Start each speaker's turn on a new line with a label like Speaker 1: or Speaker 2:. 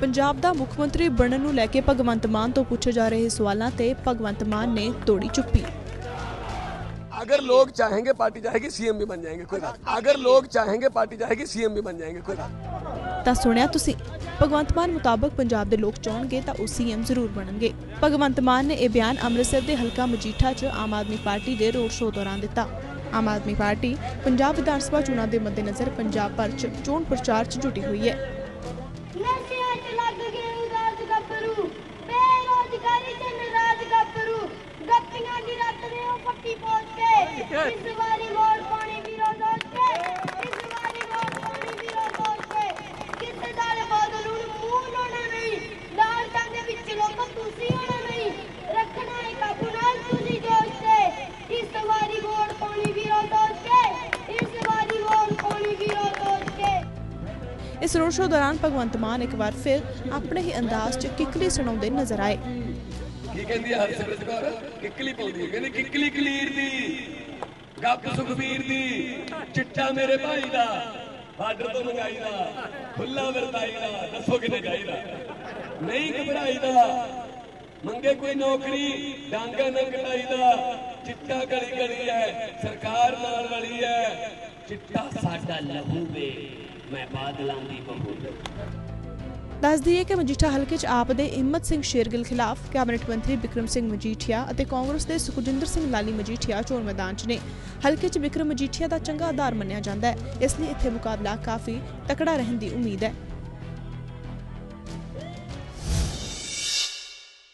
Speaker 1: ਪੰਜਾਬ ਦਾ ਮੁੱਖ ਮੰਤਰੀ ਬਣਨ ਨੂੰ ਲੈ ਕੇ ਭਗਵੰਤ ਮਾਨ ਤੋਂ ਪੁੱਛੇ ਜਾ ਰਹੇ ਸਵਾਲਾਂ ਤੇ ਭਗਵੰਤ ਮਾਨ ਨੇ ਤੋੜੀ ਚੁੱਪੀ
Speaker 2: अगर लोग चाहेंगे पार्टी चाहेगी सीएम भी बन जाएंगे कोई बात नहीं। अगर लोग चाहेंगे पार्टी चाहेगी सीएम भी बन जाएंगे कोई बात नहीं।
Speaker 1: ਤਾਂ ਸੁਣਿਆ ਤੁਸੀਂ ਭਗਵੰਤ ਮਾਨ ਮੁਤਾਬਕ ਪੰਜਾਬ ਦੇ ਲੋਕ ਚਾਹਣਗੇ ਤਾਂ ਉਹ ਸੀਐਮ ਜ਼ਰੂਰ ਬਣਨਗੇ ਭਗਵੰਤ ਮਾਨ ਨੇ ਇਹ ਬਿਆਨ ਅੰਮ੍ਰਿਤਸਰ ਦੇ ਹਲਕਾ ਮਜੀਠਾ 'ਚ ਆਮ ਆਦਮੀ ਪਾਰਟੀ ਦੇ ਰੋਡ ਸ਼ੋਅ ਦੌਰਾਨ ਦਿੱਤਾ ਆਮ ਆਦਮੀ ਪਾਰਟੀ ਪੰਜਾਬ ਵਿਧਾਨ ਸਭਾ ਚੋਣਾਂ ਦੇ ਮੱਦੇਨਜ਼ਰ ਪੰਜਾਬ ਭਰ 'ਚ ਚੋਣ ਪ੍ਰਚਾਰ 'ਚ ਜੁਟੀ ਹੋਈ ਹੈ
Speaker 3: ਪੱਟੀ ਪਹੁੰਚ ਕੇ ਇਸ ਵਾਰੀ ਵੋਟ ਪਾਣੀ ਵੀਰੋ ਦੋਸ਼ ਕੇ ਇਸ ਵਾਰੀ ਵੋਟ ਪਾਣੀ ਵੀਰੋ ਦੋਸ਼ ਕੇ ਕਿਸੇ ਦਾਲੇ ਬਦਲੂ ਨੂੰ ਮੂੰਹ ਲਾਉਣਾ ਨਹੀਂ ਲਾਲ ਦੇ ਵਿੱਚ ਲੋਕ ਤੁਸੀਂ ਹੋਣਾ ਨਹੀਂ। ਰੱਖਣਾ ਹੈ ਕਾਬੂ ਨਾਲ ਤੁਸੀਂ ਜੋਸ਼ ਤੇ, ਇਸ ਵਾਰੀ ਵੋਟ ਪਾਣੀ ਵੀਰੋ ਦੋਸ਼ ਕੇ ਇਸ ਵਾਰੀ ਵੋਟ ਪਾਣੀ ਵੀਰੋ ਦੋਸ਼ ਕੇ
Speaker 1: ਇਸ ਰੋਡ ਸ਼ੋ ਦੌਰਾਨ ਭਗਵੰਤ ਮਾਨ ਇੱਕ ਵਾਰ ਫਿਰ ਆਪਣੇ ਹੀ ਅੰਦਾਜ਼ 'ਚ ਕਿਕਲੀ ਸੁਣਾਉਂਦੇ ਨਜ਼ਰ ਆਏ।
Speaker 2: ਕੀ ਕਹਿੰਦੀ ਹੈ ਹਰਸਿਮਰਤ ਕੌਰ? ਕਿੱਕਲੀ ਪਾਉਂਦੀ ਹੈ। ਕਹਿੰਦੀ ਕਿੱਕਲੀ ਕਲੀਰ ਦੀ, ਗੱਪ ਸੁਖਬੀਰ ਦੀ ਚਿੱਟਾ ਮੇਰੇ ਭਾਈ ਦਾ, ਬਾਰਡਰ ਤੋਂ ਮੰਗਾਈ ਦਾ ਖੁੱਲਾ ਵਰਤਾਈ ਦਾ, ਦੱਸੋ ਕਿਤੇ ਜਾਈਦਾ ਨਹੀਂ ਘਬਰਾਈਦਾ ਮੰਗੇ ਕੋਈ ਨੌਕਰੀ, ਡਾਂਗਾ ਨਾ ਕਟਾਈ ਦਾ ਚਿੱਟਾ ਗਲੀ ਗਲੀ ਹੈ, ਸਰਕਾਰ ਨਾਲ ਰਲੀ ਹੈ ਚਿੱਟਾ
Speaker 4: ਸਾਡਾ ਲਹੂ ਵੇ, ਮੈਂ ਬਾਦਲਾਂ ਦੀ ਬਹੂ
Speaker 1: ਦੱਸ ਦਈਏ ਕਿ ਮਜੀਠਾ ਹਲਕੇ 'ਚ ਆਪ ਦੇ ਹਿੰਮਤ ਸਿੰਘ ਸ਼ੇਰਗਿਲ ਖਿਲਾਫ ਕੈਬਨਿਟ ਮੰਤਰੀ ਵਿਕਰਮ ਸਿੰਘ ਮਜੀਠੀਆ ਅਤੇ ਕਾਂਗਰਸ ਦੇ ਸੁਖਜਿੰਦਰ ਸਿੰਘ ਲਾਲੀ ਮਜੀਠੀਆ ਚੋਣ ਮੈਦਾਨ 'ਚ ਨੇ। ਹਲਕੇ 'ਚ ਵਿਕਰਮ ਮਜੀਠੀਆ ਦਾ ਚੰਗਾ ਆਧਾਰ ਮੰਨਿਆ ਜਾਂਦਾ ਹੈ। ਇਸ ਲਈ ਇੱਥੇ ਮੁਕਾਬਲਾ ਕਾਫੀ ਤਕੜਾ ਰਹਿਣ ਦੀ ਉਮੀਦ ਹੈ।